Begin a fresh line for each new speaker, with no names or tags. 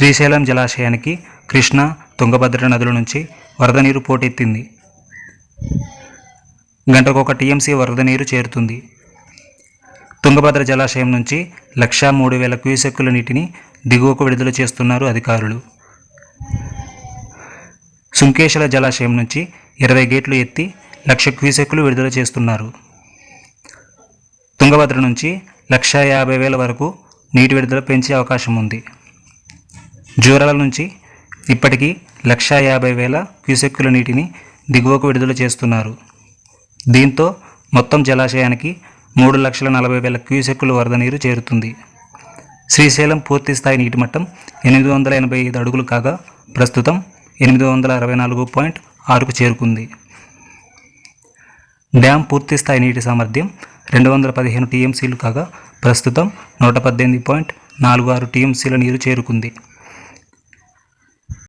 శ్రీశైలం జలాశయానికి కృష్ణ తుంగభద్ర నదుల నుంచి వరద నీరు పోటెత్తింది. గంటకు ఒక టీఎంసీ వరద నీరు చేరుతుంది. తుంగభద్ర జలాశయం నుంచి లక్షా మూడు వేల క్యూసెక్కుల నీటిని దిగువకు విడుదల చేస్తున్నారు అధికారులు. సుంకేశ్వర జలాశయం నుంచి ఇరవై గేట్లు ఎత్తి లక్ష క్యూసెక్కులు విడుదల చేస్తున్నారు. తుంగభద్ర నుంచి లక్షా యాభై వేల వరకు నీటి విడుదల పెంచే అవకాశం ఉంది. జూరాల నుంచి ఇప్పటికీ లక్షా యాభై వేల క్యూసెక్కుల నీటిని దిగువకు విడుదల చేస్తున్నారు. దీంతో మొత్తం జలాశయానికి మూడు లక్షల నలభై వేల క్యూసెక్కుల వరద నీరు చేరుతుంది. శ్రీశైలం పూర్తి స్థాయి నీటి మట్టం ఎనిమిది వందల ఎనభై ఐదు అడుగులు కాగా ప్రస్తుతం ఎనిమిది వందల అరవై నాలుగు పాయింట్ ఆరుకు చేరుకుంది. డ్యామ్ పూర్తి స్థాయి నీటి సామర్థ్యం రెండు వందల పదిహేను టీఎంసీలు కాగా ప్రస్తుతం నూట పద్దెనిమిది పాయింట్ నాలుగు ఆరు టీఎంసీల నీరు చేరుకుంది.